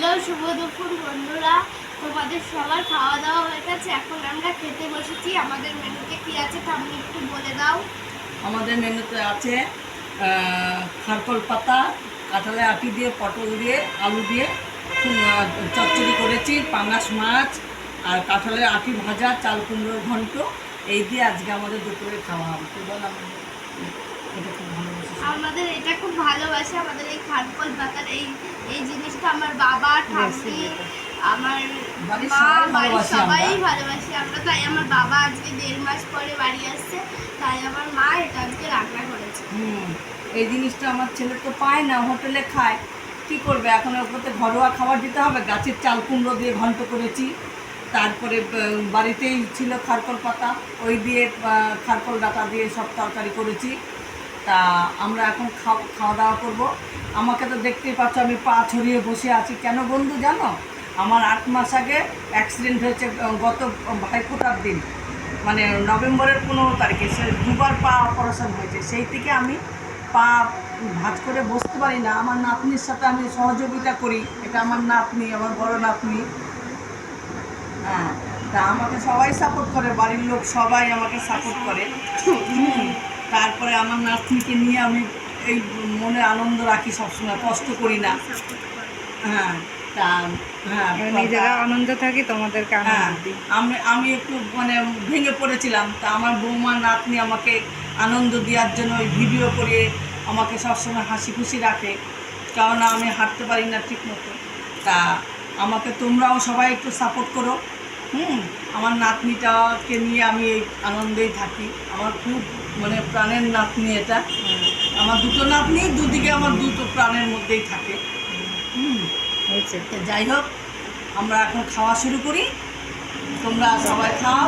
Hello, শুভ দুপুর বন্ধুরা। তোমাদের সবার খাওয়া দাওয়া হয়ে গেছে। এখন আমরা খেতে বসেছি। আমাদের মেনুতে কি আছে তা আপনি একটু বলে দাও। আমাদের মেনুতে আছে খারকল পাতা কাঁঠালে আটি দিয়ে, পটল দিয়ে, আলু দিয়ে চচ্চড়ি করেছি, পাঙাশ মাছ, আর কাঁঠালের আটি ভাজা, চাল কুমড়োর ঘন্ট। এই দিয়ে আজকে আমাদের দুপুরে খাওয়া হবে। তো বল? আমাদের আমাদের এটা খুব ভালোবাসে আমাদের এই খানকল পাতার এই এই জিনিসটা আমার বাবা আমার মা বাড়ির সবাই। ভালোবাসি আমরা তাই আমার বাবা আজকে দেড় মাস পরে বাড়ি আসছে তাই আমার মা এটা আজকে রান্না করেছে। হুম এই জিনিসটা আমার ছেলে তো পায় না হোটেলে খায়। কি করবে এখন তো ঘরোয়া খাবার দিতে হবে গাছের চাল কুমড়ো দিয়ে ঘন্ট করেছি। তারপরে বাড়িতেই ছিল খারকল পাতা। ওই দিয়ে খারকল ডাটা দিয়ে সব তরকারি করেছি। তা আমরা এখন খাওয়া খাওয়া দাওয়া করব। আমাকে তো দেখতেই পাচ্ছ আমি পা ছড়িয়ে বসে আছি। কেন বন্ধু জানো? আমার আট মাস আগে অ্যাক্সিডেন্ট হয়েছে গত ভাইফোঁটার দিন। মানে নভেম্বরের পনেরো তারিখে সে দুবার পা অপারেশন হয়েছে। সেই থেকে আমি পা ভাঁজ করে বসতে পারি না। আমার নাতনির সাথে আমি সহযোগিতা করি। এটা আমার নাতনি, আমার বড় নাতনি। হ্যাঁ তা আমাকে সবাই সাপোর্ট করে বাড়ির লোক সবাই আমাকে সাপোর্ট করে। তারপরে আমার নাতনিকে নিয়ে আমি এই মনে আনন্দ রাখি সবসময় কষ্ট করি না। হ্যাঁ তা হ্যাঁ নিজেরা আনন্দ থাকি তোমাদেরকে হ্যাঁ আমি আমি একটু মানে ভেঙে পড়েছিলাম তা আমার বৌমা নাতনি আমাকে আনন্দ দেওয়ার জন্য ওই ভিডিও করে আমাকে সবসময় হাসি খুশি রাখে কারণ আমি হাঁটতে পারি না ঠিক মতো তা আমাকে তোমরাও সবাই একটু সাপোর্ট করো। হুম আমার নাতনিটাকে নিয়ে আমি এই আনন্দেই থাকি। আমার খুব মানে প্রাণের নাতনি এটা। আমার দুটো নাতনি দুদিকে আমার দুটো প্রাণের মধ্যেই থাকে। হুম হয়েছে। তো যাই হোক আমরা এখন খাওয়া শুরু করি। তোমরা সবাই খাও।